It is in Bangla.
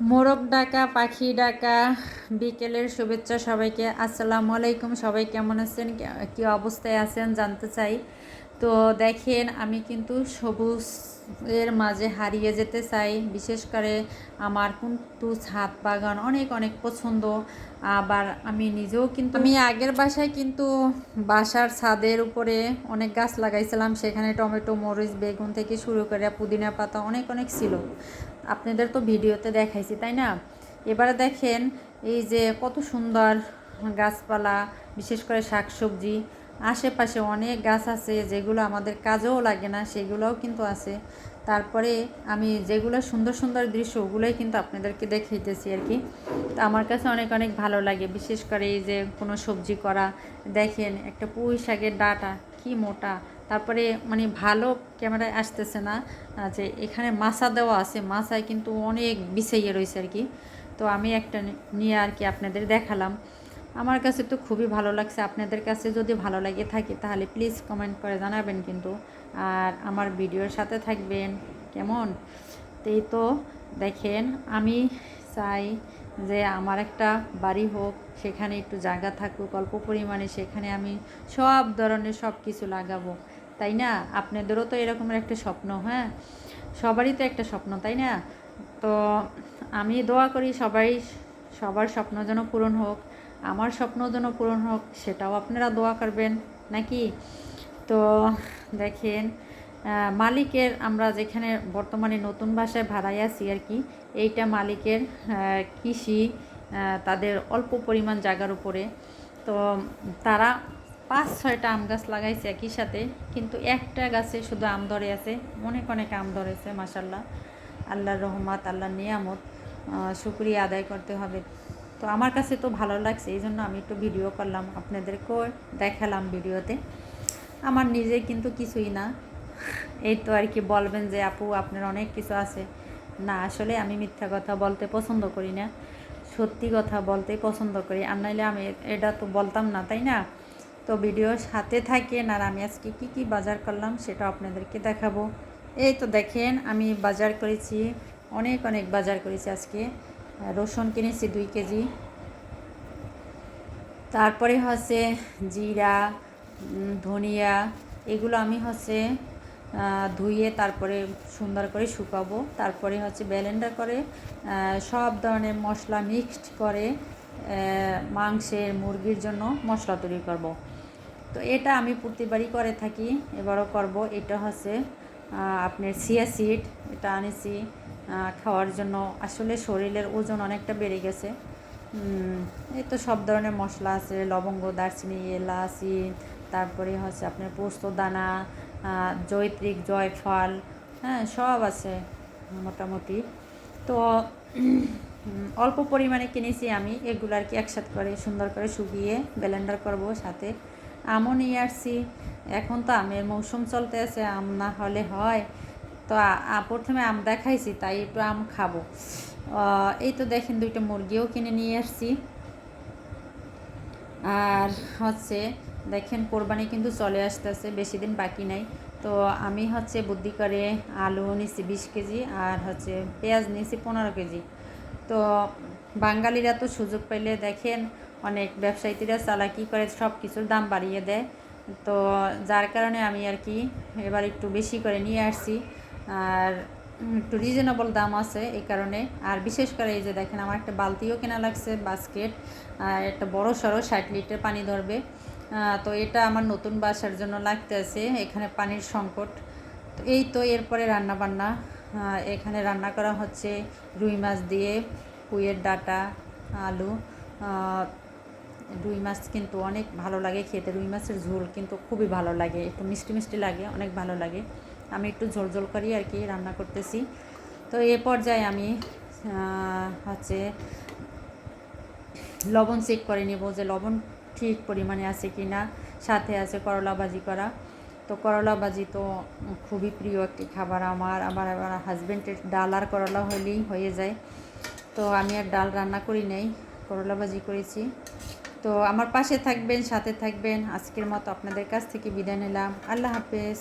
মোরগ ডাকা, পাখি ডাকা, বিকেলের শুভেচ্ছা সবাইকে। আসসালামু আলাইকুম, সবাই কেমন আছেন? কী অবস্থায় আছেন জানতে চাই। তো দেখেন, আমি কিন্তু সবুজ এর মাঝে হারিয়ে যেতে চাই। বিশেষ করে আমার কিন্তু ছাদ বাগান অনেক অনেক পছন্দ। আবার আমি নিজেও কিন্তু আমি আগের বাসায় কিন্তু বাসার ছাদের উপরে অনেক গাছ লাগাইছিলাম। সেখানে টমেটো, মরিচ, বেগুন থেকে শুরু করে পুদিনা পাতা অনেক অনেক ছিল। আপনাদের তো ভিডিওতে দেখাইছি, তাই না? এবারে দেখেন, এই যে কত সুন্দর গাছপালা, বিশেষ করে শাকসবজি। আশেপাশে অনেক গাছ আছে, যেগুলো আমাদের কাজেও লাগে না, সেগুলোও কিন্তু আছে। তারপরে আমি যেগুলো সুন্দর সুন্দর দৃশ্য, ওগুলোই কিন্তু আপনাদেরকে দেখাইতেছি আর কি। তো আমার কাছে অনেক অনেক ভালো লাগে, বিশেষ করে এই যে কোনো সবজি করা। দেখেন, একটা পুঁই শাকের ডাটা, কি মোটা। তারপরে মানে ভালো ক্যামেরায় আসতেছে না যে এখানে মাছা দেওয়া আছে, মাছায় কিন্তু অনেক বিছাইয়ে রয়েছে আর কি। তো আমি একটা নিয়ে আর কি আপনাদের দেখালাম। আমার কাছে তো খুবই ভালো লাগছে। আপনাদের কাছে যদি ভালো লাগে থাকে, তাহলে প্লিজ কমেন্ট করে জানাবেন কিন্তু। আর আমার ভিডিওর সাথে থাকবেন। কেমন? তো এই তো দেখেন, আমি চাই যে আমার একটা বাড়ি হোক, সেখানে একটু জায়গা থাকুক, অল্প পরিমাণে সেখানে আমি সব ধরনের সব কিছু লাগাবো। তাই না? আপনাদেরও তো এরকমের একটা স্বপ্ন হ্যাঁ? সবারই তো একটা স্বপ্ন, তাই না? তো আমি দোয়া করি সবাই সবার স্বপ্ন যেন পূরণ হোক, আমার স্বপ্ন যেন পূরণ হোক, সেটাও আপনারা দোয়া করবেন, নাকি? তো দেখেন মালিকের আমরা যেখানে বর্তমানে নতুন বাসায় ভাড়ায় আছি আর কি, এইটা মালিকের কৃষি তাদের অল্প পরিমাণ জায়গার উপরে। তো তারা পাঁচ, ছয়টা আম গাছ লাগাইছে একই সাথে, কিন্তু একটা গাছে শুধু আম ধরে আছে, অনেক অনেক আম ধরেছে মাসাল্লাহ আল্লাহর রহমত, আল্লাহর নিয়ামত। শুক্রিয়া আদায় করতে হবে। তো আমার কাছে তো ভালো লাগছে, এই জন্য আমি একটু ভিডিও করলাম। আপনাদেরকেও দেখালাম ভিডিওতে আমার নিজে কিন্তু কিছুই না। এই তো আর কি বলবেন যে, আপু, আপনার অনেক কিছু আছে। না, আসলে আমি মিথ্যা কথা বলতে পছন্দ করি না। সত্যি কথা বলতে পছন্দ করি। আর নাইলে আমি এটা তো বলতাম না, তাই না? তো ভিডিওর সাথে থাকেন, আর আমি আজকে কি কি বাজার করলাম সেটা আপনাদেরকে দেখাবো। এই তো দেখেন, আমি বাজার করেছি অনেক অনেক বাজার করেছি আজকে। রসুন কিনেছি দুই কেজি। তারপরে হচ্ছে জিরা ধনিয়া, এগুলো আমি হচ্ছে ধুয়ে তারপরে সুন্দর করে শুকাবো। তারপরে হচ্ছে ব্লেন্ডার করে সব ধরনের মশলা মিক্সড করে মাংসের, মুরগির জন্য মশলা তৈরি করব। তো এটা আমি প্রতিবারই করে থাকি, এবারও করব। এটা হচ্ছে আপনার সিয়া সিড, এটা আনেছি। খাওয়ার জন্য। আসলে শরীরের ওজন অনেকটা বেড়ে গেছে। এই তো সব ধরনের মশলা আছে লবঙ্গ দারচিনি এলাচি তারপরে হচ্ছে আপনার পোস্ত দানা আহ, জৈত্রিক জয়ফল হ্যাঁ সব আছে মোটামুটি। তো অল্প পরিমাণে কিনেছি আমি এগুলো আর কি একসাথে করে সুন্দর করে শুকিয়ে ব্লেন্ডার করব সাথে। আমও নিয়ে আসছি। এখন তো আমের মৌসুম চলতে আছে আম না হলে হয়। তো প্রথমে আম দেখাইছি, তাই একটু আম খাব। এই তো দেখেন দুইটা মুরগিও কিনে নিয়ে আসছি। আর হচ্ছে, দেখেন কোরবানি কিন্তু চলে আসতেছে, বেশি দিন বাকি নাই। তো আমি হচ্ছে বুদ্ধি করে আলু নিছি বিশ কেজি, আর হচ্ছে পেঁয়াজ নিছি পনেরো কেজি। তো বাঙালিরা তো সুযোগ পাইলে দেখেন, অনেক ব্যবসায়ীরা চালাকি করে সব কিছুর দাম বাড়িয়ে দেয়। তো যার কারণে আমি আর কি এবার একটু বেশি করে নিয়ে আসছি। আর একটু রিজনেবল দাম আছে এই কারণে। আর বিশেষ করে এই যে দেখেন, আমার একটা বালতিও কেনা লাগছে বাস্কেট আর একটা বড় সড়ো ষাট লিটার পানি ধরবে। তো এটা আমার নতুন বাসার জন্য লাগতে আছে, এখানে পানির সংকট। তো এই তো এরপরে রান্না বান্না এখানে রান্না করা হচ্ছে রুই মাছ দিয়ে, পুইয়ের ডাটা, আলু। রুই মাছ কিন্তু অনেক ভালো লাগে খেতে, রুই মাছের ঝোল কিন্তু খুবই ভালো লাগে, একটু মিষ্টি মিষ্টি লাগে, অনেক ভালো লাগে। আমি একটু ঝোল ঝোল করি আর কি, রান্না করতেছি। তো এ পর্যায়ে আমি হচ্ছে লবণ চেক করে নেব যে লবণ ঠিক পরিমাণে আছে কি না সাথে আছে করলা ভাজি করা। তো করলা ভাজি তো খুবই প্রিয় একটি খাবার আমার আমার আমার হাজব্যান্ডের ডাল আর করলা হলেই হয়ে যায়। তো আমি আর ডাল রান্না করি নাই, করলা ভাজি করেছি। তো আমার পাশে থাকবেন, সাথে থাকবেন। আজকের মতো আপনাদের কাছ থেকে বিদায় নিলাম। আল্লাহ হাফেজ।